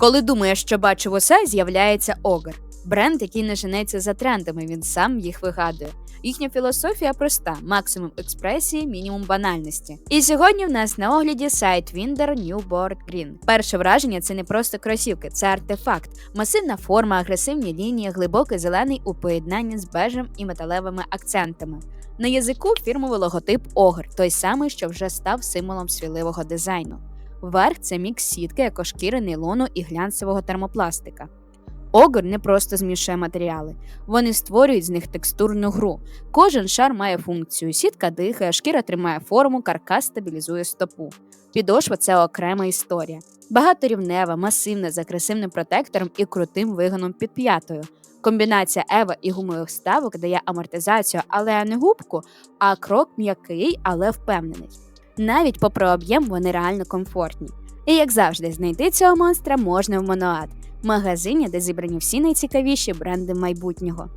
Коли думаєш, що бачив усе, з'являється Огр. Бренд, який не женеться за трендами, він сам їх вигадує. Їхня філософія проста: максимум експресії, мінімум банальності. І сьогодні в нас на огляді сайт Winder Newboard Green. Перше враження це не просто кросівки, це артефакт, масивна форма, агресивні лінії, глибокий зелений у поєднанні з бежем і металевими акцентами. На язику фірмовий логотип Огр, той самий, що вже став символом свіливого дизайну. Верх це мікс сітки, екошкіри, нейлону і глянцевого термопластика. Огр не просто змішує матеріали, вони створюють з них текстурну гру. Кожен шар має функцію: сітка дихає, шкіра тримає форму, каркас стабілізує стопу. Підошва це окрема історія. Багаторівнева, масивна, з агресивним протектором і крутим вигоном під п'ятою. Комбінація ева і гумових вставок дає амортизацію, але не губку, а крок м'який, але впевнений. Навіть попри об'єм вони реально комфортні. І як завжди, знайти цього монстра можна в Моноад, магазині, де зібрані всі найцікавіші бренди майбутнього.